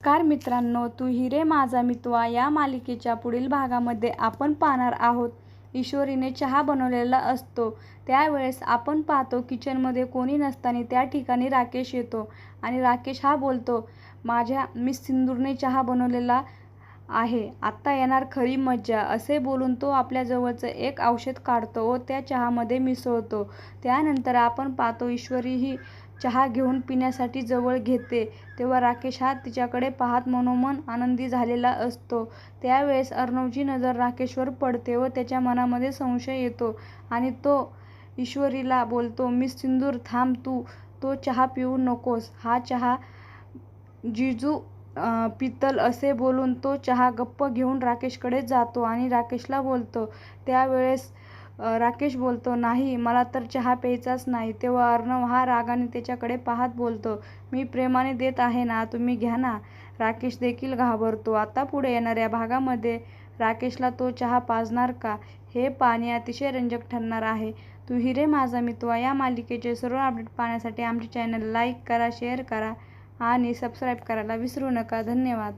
नमस्कार मित्रांनो तू हिरे माझा मितवा. या मालिकेच्या पुढील भागामध्ये आपण पाहणार आहोत ईश्वरीने चहा बनवलेला असतो. त्यावेळेस आपण पाहतो किचनमध्ये कोणी नसताना त्या ठिकाणी राकेश येतो आणि राकेश हा बोलतो माझ्या मिस सिंदूरने चहा बनवलेला आहे. आत्ता येणार खरी मज्जा. असे बोलून तो आपल्याजवळचं एक औषध काढतो व त्या चहामध्ये मिसळतो. त्यानंतर आपण पाहतो ईश्वरी ही चहा घेऊन पिण्यासाठी जवळ घेते. तेव्हा राकेश हा तिच्याकडे पाहत मनोमन आनंदी झालेला असतो. त्यावेळेस अर्णवची नजर राकेशवर पडते व त्याच्या मनामध्ये संशय येतो आणि तो ईश्वरीला बोलतो मिस सिंदूर थांब तू तो चहा पिऊ नकोस. हा चहा जिजू पितल असे बोलून तो चहा गप्प घेऊन राकेशकडे जातो आणि राकेशला बोलतो. त्यावेळेस राकेश बोलतो नाही मला तर चहा प्यायचाच नाही. तेव्हा अर्णव हा रागाने त्याच्याकडे पाहत बोलतो मी प्रेमाने देत आहे ना तुम्ही घ्या ना. राकेश देखील घाबरतो आता पुढे येणाऱ्या भागामध्ये? राकेशला तो चहा पाजणार का? हे पाणी अतिशय रंजक ठरणार आहे. तू हिरे माझा मितवा या मालिकेचे सर्व अपडेट पाहण्यासाठी आमचे चॅनल लाईक करा शेअर करा आणि सबस्क्राईब करायला विसरू नका. धन्यवाद.